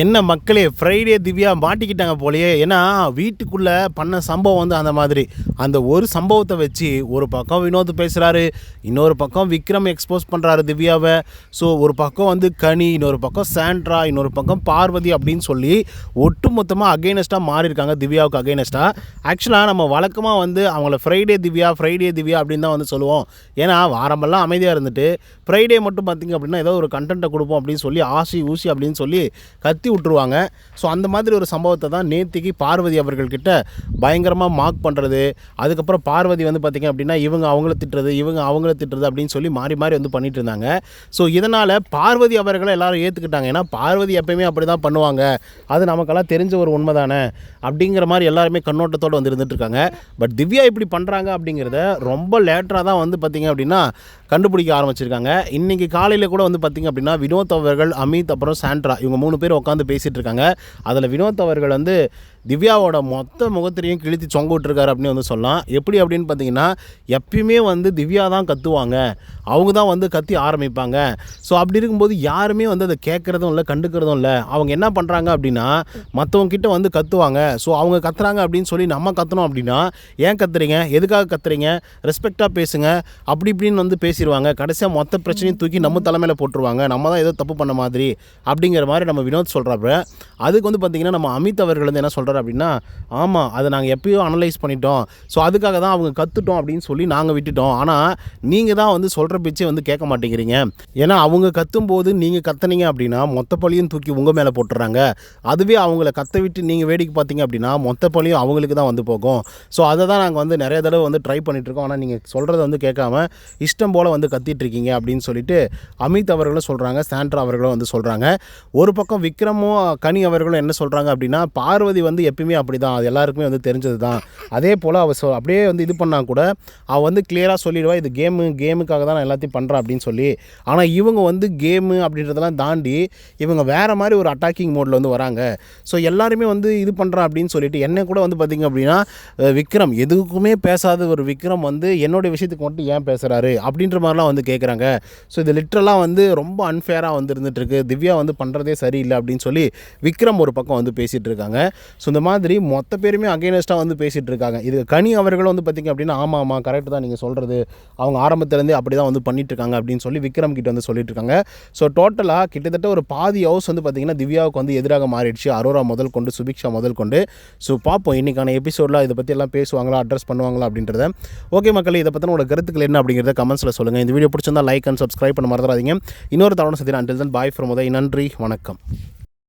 என்ன மக்களே ஃப்ரைடே திவ்யா மாட்டிக்கிட்டாங்க போலயே. ஏன்னா வீட்டுக்குள்ளே பண்ண சம்பவம் வந்து அந்த மாதிரி. அந்த ஒரு சம்பவத்தை வச்சு ஒரு பக்கம் வினோத் பேசுகிறாரு இன்னொரு பக்கம் விக்ரம் எக்ஸ்போஸ் பண்ணுறாரு திவ்யாவை. ஸோ ஒரு பக்கம் வந்து கனி இன்னொரு பக்கம் சாண்ட்ரா இன்னொரு பக்கம் பார்வதி அப்படின்னு சொல்லி ஒட்டு மொத்தமாக அகெயினஸ்டாக மாறியிருக்காங்க திவ்யாவுக்கு அகெயினஸ்டாக ஆக்சுவலாக நம்ம வழக்கமாக வந்து அவங்கள ஃப்ரைடே திவ்யா ஃப்ரைடே திவ்யா அப்படின்னு தான் வந்து சொல்லுவோம். ஏன்னா வாரமெல்லாம் அமைதியாக இருந்துட்டு ஃப்ரைடே மட்டும் பார்த்திங்க அப்படின்னா ஏதோ ஒரு கண்டென்ட்டை கொடுப்போம் அப்படின்னு சொல்லி ஆசி ஊசி அப்படின்னு சொல்லி கத்தி விட்டுருவாங்க. ஸோ அந்த மாதிரி ஒரு சம்பவத்தை தான் நேத்திக்கு பார்வதி அவர்கள்கிட்ட பயங்கரமாக மார்க் பண்ணுறது அதுக்கப்புறம் பார்வதி வந்து பார்த்திங்க அப்படின்னா இவங்க அவங்கள திட்டுறது இவங்க அவங்கள திட்டுறது அப்படின்னு சொல்லி மாறி மாறி வந்து பண்ணிட்டு இருந்தாங்க. ஸோ இதனால் பார்வதி அவர்களை எல்லாரும் ஏற்றுக்கிட்டாங்க ஏன்னா பார்வதி எப்பயுமே அப்படி தான் பண்ணுவாங்க. அது நமக்கெல்லாம் தெரிஞ்ச ஒரு உண்மை தானே அப்படிங்கிற மாதிரி எல்லாருமே கண்ணோட்டத்தோடு வந்து இருந்துகிட்ருக்காங்க பட் திவ்யா இப்படி பண்ணுறாங்க அப்படிங்கிறத ரொம்ப லேட்டராக தான் வந்து பார்த்திங்க அப்படின்னா கண்டுபிடிக்க ஆரம்பிச்சிருக்காங்க. இன்றைக்கி காலையில் கூட வந்து பார்த்திங்க அப்படின்னா வினோத் அவர்கள் அமித் அப்புறம் சாண்ட்ரா இவங்க மூணு பேர் உட்காந்து பேசிகிட்டு இருக்காங்க. அதில் வினோத் அவர்கள் வந்து திவ்யாவோட மொத்த முகத்திலையும் கிழித்து சொங்க விட்டுருக்காரு அப்படின்னு வந்து சொல்லலாம். எப்படி அப்படின்னு பார்த்தீங்கன்னா எப்பயுமே வந்து திவ்யா தான் கத்துவாங்க. அவங்க தான் வந்து கத்தி ஆரம்பிப்பாங்க. ஸோ அப்படி இருக்கும்போது யாருமே வந்து அதை கேட்குறதும் இல்லை கண்டுக்கிறதும் இல்லை. அவங்க என்ன பண்ணுறாங்க அப்படின்னா மற்றவங்கக்கிட்ட வந்து கத்துவாங்க. ஸோ அவங்க கத்துறாங்க அப்படின்னு சொல்லி நம்ம கத்தணும் அப்படின்னா ஏன் கத்துறீங்க? எதுக்காக கத்துறீங்க? ரெஸ்பெக்டாக பேசுங்க. அப்படி இப்படின்னு வந்து பேசிடுவாங்க. கடைசியாக மொத்த பிரச்சனையும் தூக்கி நம்ம தலைமையில் போட்டுருவாங்க. நம்ம தான் ஏதோ தப்பு பண்ண மாதிரி அப்படிங்கிற மாதிரி நம்ம வினோத் சொல்கிறப்ப அதுக்கு வந்து பார்த்திங்கன்னா நம்ம அமித் அவர்கள் வந்து என்ன சொல்கிறார் அப்படின்னா ஆமாம் அதை நாங்கள் எப்பயோ அனலைஸ் பண்ணிட்டோம். ஸோ அதுக்காக தான் அவங்க கற்றுட்டோம் அப்படின்னு சொல்லி நாங்கள் விட்டுட்டோம். ஆனால் நீங்கள் தான் வந்து சொல்கிற பிச்சை வந்து கேட்க மாட்டேங்கிறீங்க. ஏன்னா அவங்க கத்தும்போது நீங்கள் கத்துனீங்க அப்படின்னா மொத்த பழியும் தூக்கி உங்கள் மேலே போட்டுறாங்க. அதுவே அவங்கள கத்த விட்டு நீங்கள் வேடிக்கை பார்த்தீங்க அப்படின்னா மொத்த பழியும் அவங்களுக்கு தான் வந்து போகும். ஸோ அதை தான் நாங்கள் வந்து நிறைய தடவை வந்து ட்ரை பண்ணிகிட்ருக்கோம் ஆனால் நீங்கள் சொல்கிறத வந்து கேட்காம இஷ்டம் போல் வந்து கத்திட்டுருக்கீங்க அப்படின்னு சொல்லிட்டு அமித் அவர்களும் சொல்கிறாங்க சாண்ட்ரா அவர்களும் வந்து சொல்கிறாங்க ஒரு பக்கம் விக்ரமும் கனி அவர்களும் என்ன சொல்கிறாங்க அப்படின்னா பார்வதி வந்து எப்பயுமே அப்படி தான் அது எல்லாருக்குமே வந்து தெரிஞ்சது தான் அதே போல் அவள் சொ அப்படியே வந்து இது பண்ணால் கூட அவள் வந்து கிளியராக சொல்லிடுவா இது கேமு கேமுக்காக தான் நான் எல்லாத்தையும் பண்ணுறேன் அப்படின்னு சொல்லி. ஆனால் இவங்க வந்து கேமு அப்படின்றதெல்லாம் தாண்டி இவங்க வேறு மாதிரி ஒரு அட்டாக்கிங் மோடில் வந்து வராங்க. ஸோ எல்லாருமே வந்து இது பண்ணுறான் அப்படின்னு சொல்லிட்டு என்ன கூட வந்து பார்த்திங்க அப்படின்னா விக்ரம். எதுக்குமே பேசாத ஒரு விக்ரம் வந்து என்னுடைய விஷயத்துக்கு மட்டும் ஏன் பேசுகிறாரு அப்படின்ற மாதிரிலாம் வந்து கேட்குறாங்க ஸோ இது லிட்ரலாக வந்து ரொம்ப அன்ஃபேராக வந்து இருந்துகிட்ருக்கு இருக்கு. திவ்யா வந்து பண்ணுறதே சரியில்லை அப்படின்னு சொல்லி விக்ரம் ஒரு பக்கம் வந்து பேசிகிட்டு இருக்காங்க. ஸோ இந்த மாதிரி மொத்த பேருமே அகைனஸ்ட்டாக வந்து பேசிகிட்டு இருக்காங்க இது கனி அவர்களும் வந்து பார்த்திங்க அப்படின்னா ஆமாம் ஆமாம் கரெக்டு தான் நீங்கள் சொல்கிறது அவங்க ஆரம்பத்துலேருந்தே அப்படி தான் வந்து பண்ணிட்டு இருக்காங்க அப்படின்னு சொல்லி விக்ரம் கிட்ட வந்து சொல்லிட்டு இருக்காங்க ஸோ டோட்டலாக கிட்டத்தட்ட ஒரு பாதி ஹவுஸ் வந்து பார்த்திங்கன்னா திவ்யாவுக்கு வந்து எதிராக மாறிடுச்சு. அரோரா முதல் கொண்டு சுபிக்ஷா முதல் கொண்டு. ஸோ பார்ப்போம் இன்றைக்கான எபிசோடில் இதை பற்றி எல்லாம் பேசுவாங்களா அட்ரஸ் பண்ணுவாங்களா அப்படின்றத. ஓகே மக்கள் இதை பற்றின உங்களோட கருத்துக்கள் என்ன அப்படிங்கிறத கமெண்ட்ஸில் சொல்லுங்கள் இந்த வீடியோ பிடிச்சிருந்தா லைக் அண்ட் சப்ஸ்கிரைப் பண்ண மறந்துடாதீங்க. இன்னொரு தவணை சந்திரன் until then bye from Uday. நன்றி வணக்கம்.